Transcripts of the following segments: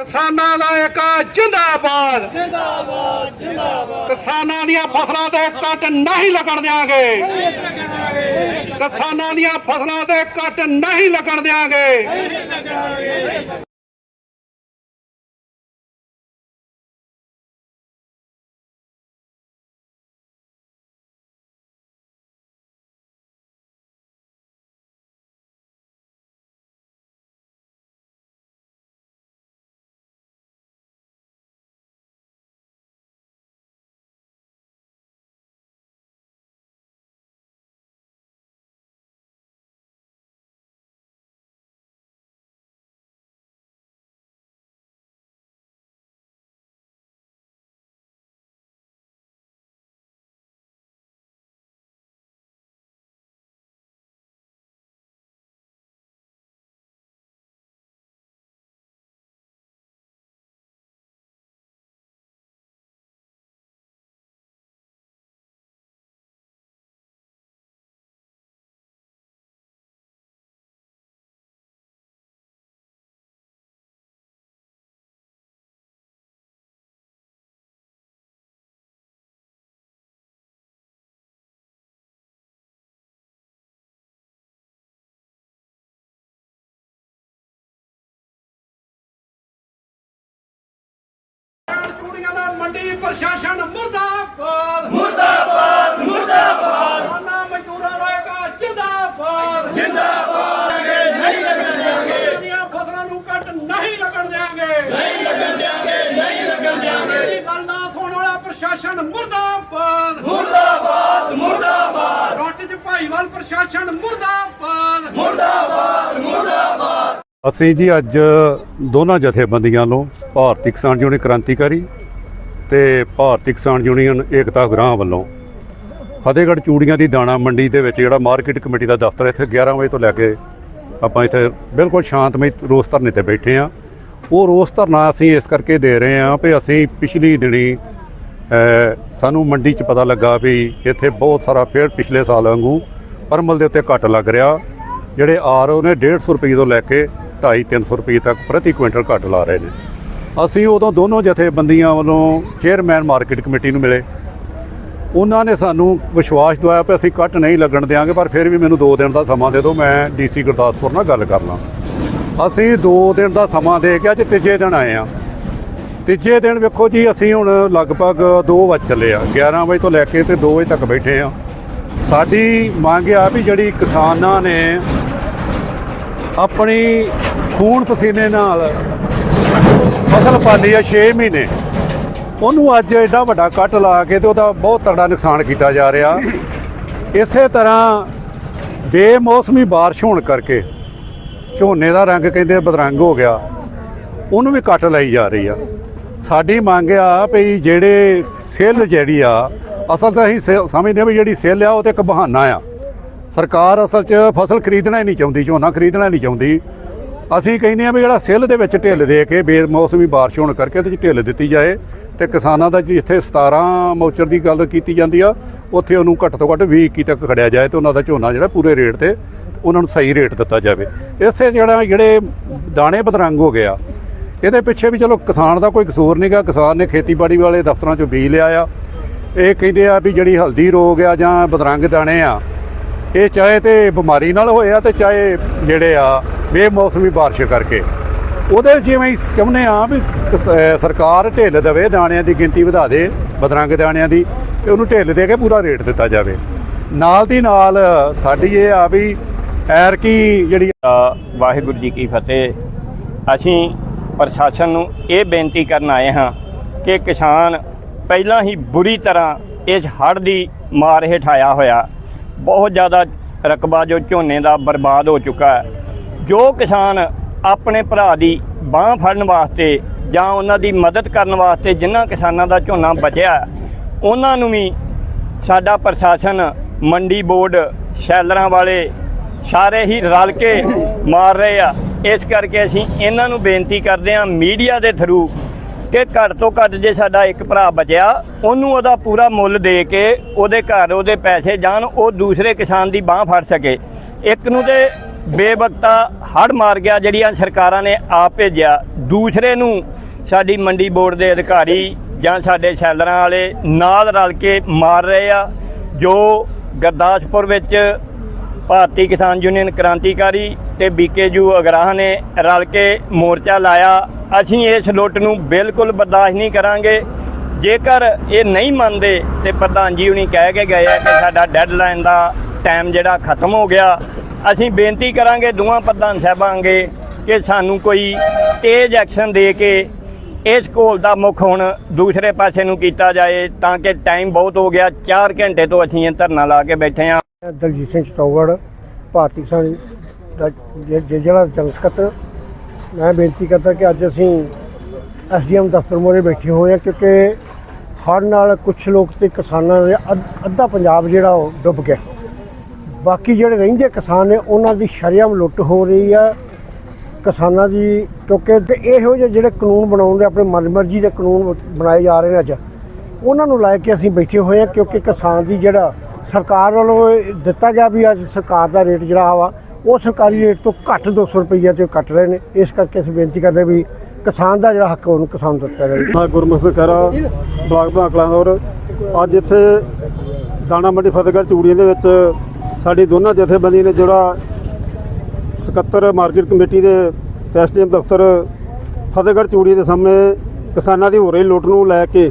ਕਿਸਾਨਾਂ ਦਾ ਇੱਕ ਜਿੰਦਾਬਾਦ। ਜਿੰਦਾਬਾਦ ਜਿੰਦਾਬਾਦ। ਕਿਸਾਨਾਂ ਦੀਆਂ ਫਸਲਾਂ ਤੇ ਕੱਟ ਨਹੀਂ ਲੱਗਣ ਦਿਆਂਗੇ। ਕਿਸਾਨਾਂ ਦੀਆਂ ਫਸਲਾਂ ਤੇ ਕੱਟ ਨਹੀਂ ਲੱਗਣ ਦਿਆਂਗੇ। ਮੰਡੀ ਪ੍ਰਸ਼ਾਸਨ ਮੁਰਦਾਬਾਦ। ਮੁਰਦਾਬਾਦ ਮੁਰਦਾਬਾਦ। ਕਿਸਾਨਾਂ ਮਜ਼ਦੂਰਾਂ ਦਾ ਇੱਕ ਜਿੰਦਾਬਾਦ। ਜਿੰਦਾਬਾਦ। ਨਹੀਂ ਲੱਗਣ ਦਿਆਂਗੇ। ਦੀਆਂ ਫਸਲਾਂ ਨੂੰ ਕੱਟ ਨਹੀਂ ਲੱਗਣ ਦਿਆਂਗੇ। ਨਹੀਂ ਲੱਗਣ ਦਿਆਂਗੇ ਨਹੀਂ ਲੱਗਣ ਦਿਆਂਗੇ। ਇਹ ਗੱਲ ਨਾ ਸੁਣਨ ਵਾਲਾ ਪ੍ਰਸ਼ਾਸਨ ਮੁਰਦਾਬਾਦ। ਮੁਰਦਾਬਾਦ ਮੁਰਦਾਬਾਦ। ਰੋਟ ਚ ਭਾਈਵਾਲ ਪ੍ਰਸ਼ਾਸਨ ਮੁਰਦਾਬਾਦ। ਅਸੀਂ ਜੀ ਅੱਜ ਦੋਨਾਂ ਜਥੇਬੰਦੀਆਂ ਨੂੰ ਭਾਰਤੀ ਕਿਸਾਨ ਯੂਨੀਅਨ ਕ੍ਰਾਂਤੀਕਾਰੀ ਤੇ ਭਾਰਤੀ ਕਿਸਾਨ ਯੂਨੀਅਨ ਏਕਤਾ ਗ੍ਰਾਹ ਵੱਲੋਂ ਫਤਿਹਗੜ੍ਹ ਚੂੜੀਆਂ ਦੀ ਦਾਣਾ ਮੰਡੀ ਦੇ ਵਿੱਚ ਜਿਹੜਾ ਮਾਰਕੀਟ ਕਮੇਟੀ ਦਾ ਦਫ਼ਤਰ ਇੱਥੇ 11 ਵਜੇ ਤੋਂ ਲੈ ਕੇ ਆਪਾਂ ਇੱਥੇ ਬਿਲਕੁਲ ਸ਼ਾਂਤਮਈ ਰੋਸ ਧਰਨੇ ਤੇ ਬੈਠੇ ਆ ਉਹ ਰੋਸ ਧਰਨਾ ਅਸੀਂ ਇਸ ਕਰਕੇ ਦੇ ਰਹੇ ਆ ਵੀ ਅਸੀਂ ਪਿਛਲੀ ਦਿਨੀ ਸਾਨੂੰ ਮੰਡੀ 'ਚ ਪਤਾ ਲੱਗਾ ਵੀ ਇੱਥੇ ਬਹੁਤ ਸਾਰਾ ਫੇਰ ਪਿਛਲੇ ਸਾਲ ਵਾਂਗੂ ਪਰਮਲ ਦੇ ਉੱਤੇ ਘੱਟ ਲੱਗ ਰਿਹਾ। ਜਿਹੜੇ ਆਰ ਉਹ ਨੇ 150 ਰੁਪਏ ਤੋਂ ਲੈ ਕੇ 2.5 300 ਰੁਪਏ ਤੱਕ ਪ੍ਰਤੀ ਕੁਇੰਟਲ ਘੱਟ ਲਾ ਰਹੇ ਨੇ। ਅਸੀਂ ਉਦੋਂ ਦੋਨੋਂ ਜਥੇਬੰਦੀਆਂ ਵੱਲੋਂ ਚੇਅਰਮੈਨ ਮਾਰਕੀਟ ਕਮੇਟੀ ਨੂੰ ਮਿਲੇ। ਉਹਨਾਂ ਨੇ ਸਾਨੂੰ ਵਿਸ਼ਵਾਸ ਦਿਵਾਇਆ ਕਿ ਅਸੀਂ ਕੱਟ ਨਹੀਂ ਲੱਗਣ ਦਿਆਂਗੇ, ਪਰ ਫਿਰ ਵੀ ਮੈਨੂੰ 2 ਦਿਨ ਦਾ ਸਮਾਂ ਦੇ ਦਿਓ, ਮੈਂ ਡੀਸੀ ਗੁਰਦਾਸਪੁਰ ਨਾਲ ਗੱਲ ਕਰ ਲਾਂ। ਅਸੀਂ 2 ਦਿਨ ਦਾ ਸਮਾਂ ਦੇ ਕੇ ਅੱਜ ਤੀਜੇ ਦਿਨ ਆਏ ਆ। ਤੀਜੇ ਦਿਨ ਵੇਖੋ ਜੀ, ਅਸੀਂ ਹੁਣ ਲਗਭਗ 2 ਵਜੇ ਚੱਲੇ ਆ 11 ਵਜੇ ਤੋਂ ਲੈ ਕੇ ਤੇ 2 ਵਜੇ ਤੱਕ ਬੈਠੇ ਆ। ਸਾਡੀ ਮੰਗ ਆ ਵੀ ਜਿਹੜੀ ਕਿਸਾਨਾਂ ਨੇ ਆਪਣੀ ਖੂਨ ਪਸੀਨੇ ਨਾਲ ਫਸਲ ਪਾਲੀ ਆ 6 ਮਹੀਨੇ। ਉਹਨੂੰ ਅੱਜ ਐਡਾ ਵੱਡਾ ਕੱਟ ਲਾ ਕੇ ਤੇ ਉਹਦਾ ਬਹੁਤ ਤਗੜਾ ਨੁਕਸਾਨ ਕੀਤਾ ਜਾ ਰਿਹਾ। ਇਸੇ ਤਰ੍ਹਾਂ ਬੇਮੌਸਮੀ ਬਾਰਿਸ਼ ਹੋਣ ਕਰਕੇ ਝੋਨੇ ਦਾ ਰੰਗ ਕਹਿੰਦੇ ਬਦਰੰਗ ਹੋ ਗਿਆ। ਉਹਨੂੰ ਵੀ ਕੱਟ ਲਈ ਜਾ ਰਹੀ ਆ। ਸਾਡੀ ਮੰਗ ਆ ਵੀ ਜਿਹੜੇ ਸੇਲ ਜਿਹੜੀ ਆ, ਅਸਲ ਤਾਂ ਅਸੀਂ ਸੇ- ਸਮਝਦੇ ਵੀ ਜਿਹੜੀ ਸੇਲ ਆ ਉਹ ਤੇ ਇੱਕ ਬਹਾਨਾ ਆ। ਸਰਕਾਰ ਅਸਲ 'ਚ ਫਸਲ ਖਰੀਦਣਾ ਹੀ ਨਹੀਂ ਚਾਹੁੰਦੀ, ਝੋਨਾ ਖਰੀਦਣਾ ਨਹੀਂ ਚਾਹੁੰਦੀ। ਅਸੀਂ ਕਹਿੰਦੇ ਆ ਵੀ ਜਿਹੜਾ ਸਿੱਲ ਦੇ ਵਿੱਚ ਢਿੱਲ ਦੇ ਕੇ ਬੇਮੌਸਮੀ ਬਾਰਿਸ਼ ਹੋਣ ਕਰਕੇ ਉਹਦੇ 'ਚ ਢਿੱਲ ਦਿੱਤੀ ਜਾਏ ਤੇ ਕਿਸਾਨਾਂ ਦਾ ਜਿੱਥੇ 17 ਮੌਚਰ ਦੀ ਗੱਲ ਕੀਤੀ ਜਾਂਦੀ ਆ, ਉੱਥੇ ਉਹਨੂੰ ਘੱਟ ਤੋਂ ਘੱਟ 20 ਇੱਕੀ ਤੱਕ ਖੜਿਆ ਜਾਏ ਤੇ ਉਹਨਾਂ ਦਾ ਝੋਨਾ ਜਿਹੜਾ ਪੂਰੇ ਰੇਟ ਤੇ ਉਹਨਾਂ ਨੂੰ ਸਹੀ ਰੇਟ ਦਿੱਤਾ ਜਾਵੇ। ਇਸੇ ਜਿਹੜਾ ਜਿਹੜੇ ਦਾਣੇ ਬਦਰੰਗ ਹੋ ਗਿਆ ਇਹਦੇ ਪਿੱਛੇ ਵੀ ਚਲੋ ਕਿਸਾਨ ਦਾ ਕੋਈ ਕਸੂਰ ਨਹੀਂਗਾ ਕਿਸਾਨ ਨੇ ਖੇਤੀਬਾੜੀ ਵਾਲੇ ਦਫ਼ਤਰਾਂ 'ਚੋਂ ਬੀਜ ਲਿਆ ਆ। ਇਹ ਕਹਿੰਦੇ ਆ ਵੀ ਜਿਹੜੀ ਹਲਦੀ ਰੋਗ ਆ ਜਾਂ ਬਦਰੰਗ ਦਾਣੇ ਆ ਇਹ ਚਾਹੇ ਤੇ ਬਿਮਾਰੀ ਨਾਲ ਹੋਇਆ ਤੇ ਚਾਹੇ ਜਿਹੜੇ ਆ, ਬੇਮੌਸਮੀ ਬਾਰਿਸ਼ ਕਰਕੇ। ਉਹਦੇ ਵਿੱਚ ਜਿਵੇਂ ਚਾਹੁੰਦੇ ਆ ਵੀ ਸਰਕਾਰ ਢਿੱਲ ਦੇਵੇ, ਦਾਣਿਆਂ ਦੀ ਗਿਣਤੀ ਵਧਾ ਦੇ, ਬਦਰੰਗ ਦਾਣਿਆਂ ਦੀ, ਤੇ ਉਹਨੂੰ ਢਿੱਲ ਦੇ ਕੇ ਪੂਰਾ ਰੇਟ ਦਿੱਤਾ ਜਾਵੇ। ਨਾਲ ਦੀ ਨਾਲ ਸਾਡੀ ਇਹ ਆ ਵੀ ਐਰ ਕੀ ਜਿਹੜੀ ਵਾਹਿਗੁਰੂ ਜੀ ਕੀ ਫਤਿਹ। ਅਸੀਂ ਪ੍ਰਸ਼ਾਸਨ ਨੂੰ ਇਹ ਬੇਨਤੀ ਕਰਨ ਆਏ ਹਾਂ ਕਿ ਕਿਸਾਨ ਪਹਿਲਾਂ ਹੀ ਬੁਰੀ ਤਰ੍ਹਾਂ ਇਸ ਹੜ੍ਹ ਦੀ ਮਾਰ ਹੇਠ ਆਇਆ ਹੋਇਆ। ਬਹੁਤ ਜ਼ਿਆਦਾ ਰਕਬਾ ਜੋ ਝੋਨੇ ਦਾ ਬਰਬਾਦ ਹੋ ਚੁੱਕਾ ਹੈ। ਜੋ ਕਿਸਾਨ ਆਪਣੇ ਭਰਾ ਦੀ ਬਾਹ ਫੜਨ ਵਾਸਤੇ ਜਾਂ ਉਹਨਾਂ ਦੀ ਮਦਦ ਕਰਨ ਵਾਸਤੇ ਜਿਨ੍ਹਾਂ ਕਿਸਾਨਾਂ ਦਾ ਝੋਨਾ ਬਚਿਆ ਉਹਨਾਂ ਨੂੰ ਵੀ ਸਾਡਾ ਪ੍ਰਸ਼ਾਸਨ, ਮੰਡੀ ਬੋਰਡ, ਸ਼ੈਲਰਾਂ ਵਾਲੇ ਸਾਰੇ ਹੀ ਰਲ ਕੇ ਮਾਰ ਰਹੇ ਆ। ਇਸ ਕਰਕੇ ਅਸੀਂ ਇਹਨਾਂ ਨੂੰ ਬੇਨਤੀ ਕਰਦੇ ਹਾਂ ਮੀਡੀਆ ਦੇ ਥਰੂ ਕਿ ਘੱਟ ਤੋਂ ਘੱਟ ਜੇ ਸਾਡਾ ਇੱਕ ਭਰਾ ਬਚਿਆ, ਉਹਨੂੰ ਉਹਦਾ ਪੂਰਾ ਮੁੱਲ ਦੇ ਕੇ ਉਹਦੇ ਘਰ ਉਹਦੇ ਪੈਸੇ ਜਾਣ, ਉਹ ਦੂਸਰੇ ਕਿਸਾਨ ਦੀ ਬਾਹ ਫੜ ਸਕੇ। ਇੱਕ ਨੂੰ ਤੇ ਬੇਵਕਤਾ ਹੜ ਮਾਰ ਗਿਆ, ਜਿਹੜੀਆਂ ਸਰਕਾਰਾਂ ਨੇ ਆਪ ਭੇਜਿਆ। ਦੂਸਰੇ ਨੂੰ ਸਾਡੀ ਮੰਡੀ ਬੋਰਡ ਦੇ ਅਧਿਕਾਰੀ ਜਾਂ ਸਾਡੇ ਸੈਲਰਾਂ ਵਾਲੇ ਨਾਲ ਰਲ ਕੇ ਮਾਰ ਰਹੇ ਆ, ਜੋ ਗੁਰਦਾਸਪੁਰ ਵਿੱਚ ਭਾਰਤੀ ਕਿਸਾਨ ਯੂਨੀਅਨ ਕ੍ਰਾਂਤੀਕਾਰੀ ਤੇ ਬੀਕੇਯੂ ਅਗਰਾਹ ਨੇ ਰਲ ਕੇ ਮੋਰਚਾ ਲਾਇਆ। ਅਸੀਂ ਇਸ ਲੁੱਟ ਨੂੰ ਬਿਲਕੁਲ ਬਰਦਾਸ਼ਤ ਨਹੀਂ ਕਰਾਂਗੇ। ਜੇਕਰ ਇਹ ਨਹੀਂ ਮੰਨਦੇ ਤੇ ਪ੍ਰਧਾਨ ਜੀ ਹੁਣੀ ਕਹਿ ਕੇ ਗਏ ਆ ਕਿ ਸਾਡਾ ਡੈਡਲਾਈਨ ਦਾ ਟਾਈਮ ਜਿਹੜਾ ਖਤਮ ਹੋ ਗਿਆ। ਅਸੀਂ ਬੇਨਤੀ ਕਰਾਂਗੇ ਦੋਵਾਂ ਪ੍ਰਧਾਨ ਸਾਹਿਬਾਂ ਅੱਗੇ ਕਿ ਸਾਨੂੰ ਕੋਈ ਤੇਜ਼ ਐਕਸ਼ਨ ਦੇ ਕੇ ਇਸ ਘੋਲ ਦਾ ਮੁੱਖ ਹੁਣ ਦੂਸਰੇ ਪਾਸੇ ਨੂੰ ਕੀਤਾ ਜਾਏ ਤਾਂ ਕਿ ਟਾਈਮ ਬਹੁਤ ਹੋ ਗਿਆ। 4 ਘੰਟੇ ਤੋਂ ਅਸੀਂ ਇਹ ਧਰਨਾ ਲਾ ਕੇ ਬੈਠੇ ਹਾਂ ਦਲਜੀਤ ਸਿੰਘ ਚਤੌੜ, ਭਾਰਤੀ ਕਿਸਾਨ ਦਾ ਜ- ਜ਼ਿਲ੍ਹਾ ਜਨਰਲ ਸਕੱਤਰ ਮੈਂ ਬੇਨਤੀ ਕਰਦਾ ਕਿ ਅੱਜ ਅਸੀਂ ਐਸਡੀਐਮ ਦਫ਼ਤਰ ਮੋਰੇ ਬੈਠੇ ਹੋਏ ਹਾਂ ਕਿਉਂਕਿ ਹੜ੍ਹ ਨਾਲ ਕੁਝ ਲੋਕ ਤੇ ਕਿਸਾਨਾਂ ਦੇ ਅੱਧ- ਅੱਧਾ ਪੰਜਾਬ ਜਿਹੜਾ ਉਹ ਡੁੱਬ ਗਿਆ। ਬਾਕੀ ਜਿਹੜੇ ਰਹਿੰਦੇ ਕਿਸਾਨ ਨੇ, ਉਹਨਾਂ ਦੀ ਸ਼ਰੇਆਮ ਲੁੱਟ ਹੋ ਰਹੀ ਆ। ਕਿਸਾਨਾਂ ਦੀ ਕਿਉਂਕਿ ਤੇ ਇਹੋ ਜਿਹੇ ਜਿਹੜੇ ਕਾਨੂੰਨ ਬਣਾਉਣ ਦੇ ਆਪਣੇ ਮਨਮਰਜ਼ੀ ਦੇ ਕਾਨੂੰਨ ਬਣਾਏ ਜਾ ਰਹੇ ਨੇ ਅੱਜ। ਉਹਨਾਂ ਨੂੰ ਲੈ ਕੇ ਅਸੀਂ ਬੈਠੇ ਹੋਏ ਹਾਂ ਕਿਉਂਕਿ ਕਿਸਾਨ ਦੀ ਜਿਹੜਾ ਸਰਕਾਰ ਵੱਲੋਂ ਇਹ ਦਿੱਤਾ ਗਿਆ ਵੀ ਅੱਜ ਸਰਕਾਰ ਦਾ ਰੇਟ ਜਿਹੜਾ ਵਾ, ਉਹ ਸਰਕਾਰੀ ਰੇਟ ਤੋਂ ਘੱਟ 200 ਰੁਪਈਆ ਤੇ ਕੱਟ ਰਹੇ ਨੇ। ਇਸ ਕਰਕੇ ਅਸੀਂ ਬੇਨਤੀ ਕਰਦੇ ਵੀ ਕਿਸਾਨ ਦਾ ਜਿਹੜਾ ਹੱਕ ਉਹਨੂੰ ਕਿਸਾਨ ਦਿੱਤਾ ਜਾਵੇ। ਮੈਂ ਗੁਰਮੁਖ ਖਹਿਰਾ, ਬਲਾਕ ਭਾਕਲਾਂ ਦੌਰ ਅੱਜ ਇੱਥੇ ਦਾਣਾ ਮੰਡੀ ਫਤਿਹਗੜ੍ਹ ਚੂੜੀਆਂ ਦੇ ਵਿੱਚ ਸਾਡੀ ਦੋਨਾਂ ਜਥੇਬੰਦੀ ਨੇ ਜਿਹੜਾ ਸਕੱਤਰ ਮਾਰਕੀਟ ਕਮੇਟੀ ਦੇ ਤੇ ਐਸਡੀਐਮ ਦਫ਼ਤਰ ਫਤਿਹਗੜ੍ਹ ਚੂੜੀ ਦੇ ਸਾਹਮਣੇ ਕਿਸਾਨਾਂ ਦੀ ਹੋ ਰਹੀ ਲੁੱਟ ਨੂੰ ਲੈ ਕੇ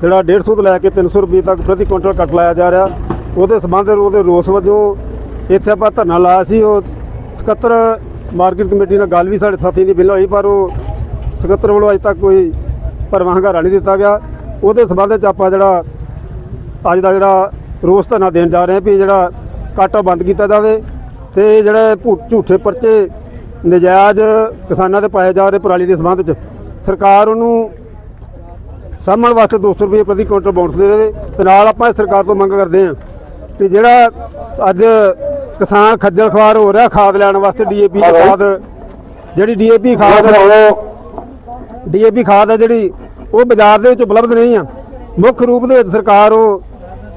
ਜਿਹੜਾ 150 ਤੋਂ ਲੈ ਕੇ 300 ਰੁਪਏ ਤੱਕ ਪ੍ਰਤੀ ਕੁਇੰਟਲ ਕੱਟ ਲਾਇਆ ਜਾ ਰਿਹਾ। ਉਹਦੇ ਸਬੰਧ ਉਹਦੇ ਰੋਸ ਵਜੋਂ ਇੱਥੇ ਆਪਾਂ ਧਰਨਾ ਲਾਇਆ ਸੀ, ਉਹ ਸਕੱਤਰ ਮਾਰਕੀਟ ਕਮੇਟੀ ਨਾਲ ਗੱਲ ਵੀ ਸਾਡੇ ਸਾਥੀ ਦੀ ਬਿੱਲ ਹੋਈ, ਪਰ ਉਹ ਸਕੱਤਰ ਵੱਲੋਂ ਅਜੇ ਤੱਕ ਕੋਈ ਭਰਵਾਂ ਹੰਗਾਰਾ ਨਹੀਂ ਦਿੱਤਾ ਗਿਆ। ਉਹਦੇ ਸਬੰਧ ਵਿੱਚ ਆਪਾਂ ਜਿਹੜਾ, ਅੱਜ ਦਾ ਜਿਹੜਾ ਰੋਸ ਧਰਨਾ ਦੇਣ ਜਾ ਰਹੇ ਹਾਂ ਵੀ ਜਿਹੜਾ ਕਾਟਾ ਬੰਦ ਕੀਤਾ ਜਾਵੇ ਤੇ ਜਿਹੜੇ ਭੂ- ਝੂਠੇ ਪਰਚੇ ਨਜਾਇਜ਼ ਕਿਸਾਨਾਂ ਤੇ ਪਾਏ ਜਾ ਰਹੇ ਪਰਾਲੀ ਦੇ ਸਬੰਧ ਵਿੱਚ, ਸਰਕਾਰ ਉਹਨੂੰ ਸਾਹਮਣ ਵਾਸਤੇ 200 ਰੁਪਏ ਪ੍ਰਤੀ ਕੁਇੰਟਲ ਬੋਨਸ ਦੇ ਦੇਵੇ ਤੇ ਨਾਲ ਆਪਾਂ ਇਸ ਸਰਕਾਰ ਤੋਂ ਮੰਗ ਕਰਦੇ ਹਾਂ ਕਿ ਜਿਹੜਾ ਅੱਜ ਕਿਸਾਨ ਖੱਜਲ ਖਵਾਰ ਹੋ ਰਿਹਾ ਖਾਦ ਲੈਣ ਵਾਸਤੇ ਡੀਏਪੀ ਖਾਦ ਜਿਹੜੀ ਡੀਏਪੀ ਖਾਦ ਡੀਏਪੀ ਖਾਦ ਹੈ ਜਿਹੜੀ ਉਹ ਬਾਜ਼ਾਰ ਦੇ ਵਿੱਚ ਉਪਲਬਧ ਨਹੀਂ ਆ। ਮੁੱਖ ਰੂਪ ਦੇ ਵਿੱਚ ਸਰਕਾਰ ਉਹ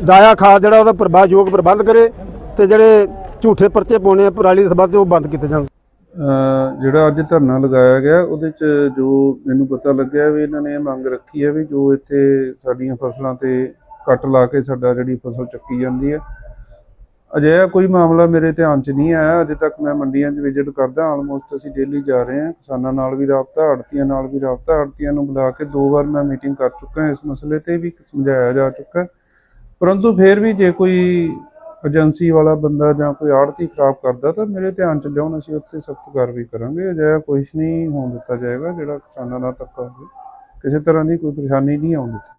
ਦਾਇਆ ਖਾਦ ਜਿਹੜਾ ਉਹਦਾ ਪ੍ਰਭਾਵਯੋਗ ਪ੍ਰਬੰਧ ਕਰੇ ਤੇ ਜਿਹੜੇ ਝੂਠੇ ਪਰਚੇ ਪਾਉਣੇ ਆ ਪਰਾਲੀ ਦੇ ਸਬੰਧ ਉਹ ਬੰਦ ਕੀਤੇ ਜਾਣ। ਅ, ਜਿਹੜਾ ਅੱਜ ਧਰਨਾ ਲਗਾਇਆ ਗਿਆ ਉਹਦੇ ਚ ਜੋ ਮੈਨੂੰ ਪਤਾ ਲੱਗਿਆ ਵੀ ਇਹਨਾਂ ਨੇ ਇਹ ਮੰਗ ਰੱਖੀ ਹੈ ਵੀ ਜੋ ਇੱਥੇ ਸਾਡੀਆਂ ਫਸਲਾਂ ਤੇ ਕੱਟ ਲਾ ਕੇ ਸਾਡਾ ਜਿਹੜੀ ਫਸਲ ਚੱਕੀ ਜਾਂਦੀ ਹੈ। ਅਜਿਹਾ ਕੋਈ ਮਾਮਲਾ ਮੇਰੇ ਧਿਆਨ 'ਚ ਨਹੀਂ ਆਇਆ। ਅਜੇ ਤੱਕ ਮੈਂ ਮੰਡੀਆਂ 'ਚ ਵਿਜ਼ਿਟ ਕਰਦਾ। ਆਲਮੋਸਟ ਅਸੀਂ ਡੇਲੀ ਜਾ ਰਹੇ ਹਾਂ। ਕਿਸਾਨਾਂ ਨਾਲ ਵੀ ਰਾਬਤਾ, ਆੜਤੀਆਂ ਨਾਲ ਵੀ ਰਾਬਤਾ। ਆੜਤੀਆਂ ਨੂੰ ਬੁਲਾ ਕੇ ਦੋ ਵਾਰ ਮੈਂ ਮੀਟਿੰਗ ਕਰ ਚੁੱਕਾ ਇਸ ਮਸਲੇ ਤੇ ਵੀ ਸਮਝਾਇਆ ਜਾ ਚੁੱਕਾ ਪਰੰਤੂ ਫਿਰ ਵੀ ਜੇ ਕੋਈ ਏਜੰਸੀ ਵਾਲਾ ਬੰਦਾ ਜਾਂ ਕੋਈ ਆੜਤੀ ਖਰਾਬ ਕਰਦਾ ਤਾਂ ਮੇਰੇ ਧਿਆਨ 'ਚ ਲਿਆਉਣ ਅਸੀਂ ਉੱਥੇ ਸਖਤ ਕਾਰਵਾਈ ਕਰਾਂਗੇ। ਅਜਿਹਾ ਕੁਛ ਨਹੀਂ ਹੋਣ ਦਿੱਤਾ ਜਾਏਗਾ। ਜਿਹੜਾ ਕਿਸਾਨਾਂ ਨਾਲ ਧੱਕਾ ਹੋਵੇ। ਕਿਸੇ ਤਰ੍ਹਾਂ ਦੀ ਕੋਈ ਪਰੇਸ਼ਾਨੀ ਨਹੀਂ ਆਉਣ ਦਿੱਤੀ।